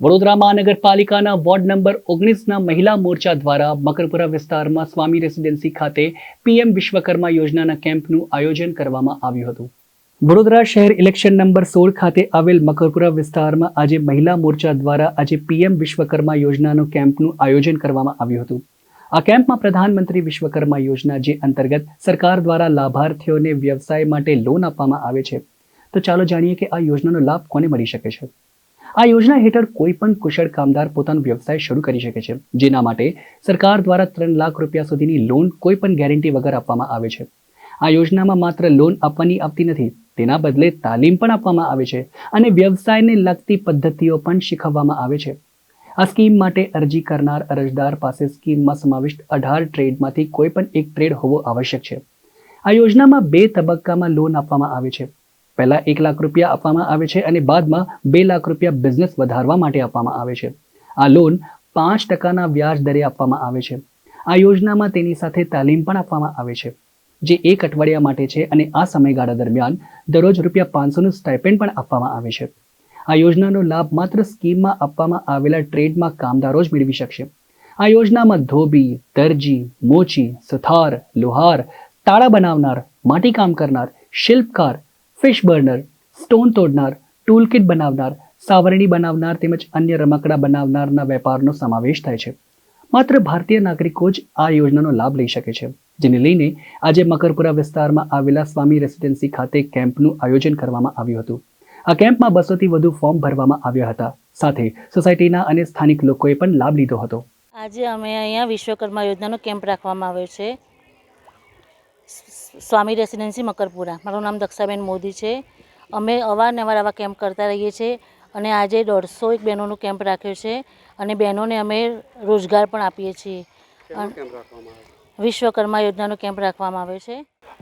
વડોદરા મહાનગરપાલિકાના ward number ઓગણીસના મહિલા મોરચા દ્વારા મકરપુરા વિસ્તારમાં સ્વામી રેસિડેન્સી ખાતે પીએમ વિશ્વકર્મા યોજનાના કેમ્પનું આયોજન કરવામાં આવ્યું હતું. વડોદરા શહેર ઇલેક્શન નંબર સોળ ખાતે આવેલ મકરપુરા વિસ્તારમાં આજે મહિલા મોરચા દ્વારા આજે પીએમ વિશ્વકર્મા યોજનાનો કેમ્પનું આયોજન કરવામાં આવ્યું હતું. આ કેમ્પમાં પ્રધાનમંત્રી વિશ્વકર્મા યોજના જે અંતર્ગત સરકાર દ્વારા લાભાર્થીઓને વ્યવસાય માટે લોન આપવામાં આવે છે. તો ચાલો જાણીએ કે આ યોજનાનો લાભ કોને મળી શકે છે? આ યોજના હેઠળ કોઈ પણ કુશળ કામદાર પોતાનો વ્યવસાય શરૂ કરી શકે છે, જેના માટે સરકાર દ્વારા ત્રણ લાખ રૂપિયા સુધીની લોન કોઈ પણ ગેરંટી વગર આપવામાં આવે છે. આ યોજનામાં માત્ર લોન આપવાની આવતી નથી, તેના બદલે તાલીમ પણ આપવામાં આવે છે અને વ્યવસાયને લગતી પદ્ધતિઓ પણ શીખવવામાં આવે છે. આ સ્કીમ માટે અરજી કરનાર અરજદાર પાસે સ્કીમમાં સમાવિષ્ટ અઢાર ટ્રેડમાંથી કોઈ પણ એક ટ્રેડ હોવો આવશ્યક છે. આ યોજનામાં બે તબક્કામાં લોન આપવામાં આવે છે. પહેલા એક લાખ રૂપિયા આપવામાં આવે છે અને બાદમાં બે લાખ રૂપિયા બિઝનેસ વધારવા માટે આપવામાં આવે છે. આ લોન પાંચ ટકાના વ્યાજ દરે આપવામાં આવે છે. આ યોજનામાં તેની સાથે તાલીમ પણ આપવામાં આવે છે. જે એક અઠવાડિયા માટે છે અને આ સમયગાળા દરમિયાન દરરોજ રૂપિયા પાંચસોનું સ્ટાઇપેન્ડ પણ આપવામાં આવે છે. આ યોજનાનો લાભ માત્ર સ્કીમમાં આપવામાં આવેલા ટ્રેડમાં કામદારો જ મેળવી શકશે. આ યોજનામાં ધોબી, દરજી, મોચી, સુથાર, લુહાર, તાળા બનાવનાર માટીકામ કરનાર, શિલ્પકાર ફિશ બર્નર, સ્ટોન તોડનાર, ટૂલકિટ બનાવનાર, સાવરણી બનાવનાર તેમજ અન્ય રમકડા બનાવનારના વેપારનો સમાવેશ થાય છે. માત્ર ભારતીય નાગરિકો જ આ યોજનાનો લાભ લઈ શકે છે. જેને લઈને આજે મકરપુરા વિસ્તારમાં આવેલા સ્વામી રેસિડેન્સી ખાતે કેમ્પનું આયોજન કરવામાં આવ્યું હતું. આ કેમ્પમાં બસોથી વધુ ફોર્મ ભરવામાં આવ્યા હતા. સાથે સોસાયટીના અને સ્થાનિક લોકોએ પણ લાભ લીધો હતો. આજે અમે અહીંયા વિશ્વકર્મા યોજનાનો કેમ્પ રાખવામાં આવ્યો છે. સ્વામી રેસિડેન્સી મકરપુરા. મારું નામ દક્ષાબેન મોદી છે. અમે અવારનવાર આવા કેમ્પ કરતા રહીએ છીએ અને આજે દોઢસો એક બહેનોનું કેમ્પ રાખ્યો છે અને બહેનોને અમે રોજગાર પણ આપીએ છીએ. વિશ્વકર્મા યોજનાનો કેમ્પ રાખવામાં આવે છે.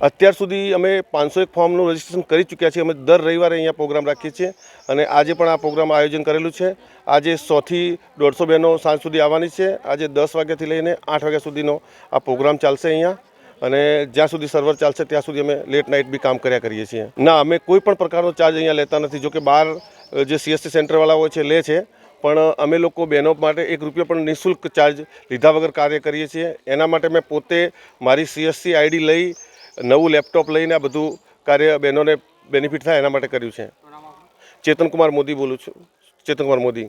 અત્યાર સુધી અમે પાંચસો એક ફોર્મનું રજીસ્ટ્રેશન કરી ચૂક્યા છીએ. અમે દર રવિવારે અહીંયા પ્રોગ્રામ રાખીએ છીએ અને આજે પણ આ પ્રોગ્રામ આયોજન કરેલું છે. આજે સોથી દોઢસો બહેનો સાંજ સુધી આવવાની છે. આજે દસ વાગ્યાથી લઈને આઠ વાગ્યા સુધીનો આ પ્રોગ્રામ ચાલશે અહીંયા. અને જ્યાં સુધી સર્વર ચાલશે, ત્યાં સુધી અમે લેટ નાઇટ બી કામ કર્યા કરીએ છીએ. ના, અમે કોઈ પણ પ્રકારનો ચાર્જ અહીંયા લેતા નથી. જો કે બહાર જે સીએસસી સેન્ટરવાળા હોય છે, લે છે. પણ અમે લોકો બહેનો માટે એક રૂપિયો પણ નિઃશુલ્ક ચાર્જ લીધા વગર કાર્ય કરીએ છીએ. એના માટે મેં પોતે મારી સીએસસી આઈડી લઈ, નવું લેપટોપ લઈને આ બધું કાર્ય બહેનોને બેનિફિટ થાય એના માટે કર્યું છે. ચેતનકુમાર મોદી બોલું છું. ચેતનકુમાર મોદી.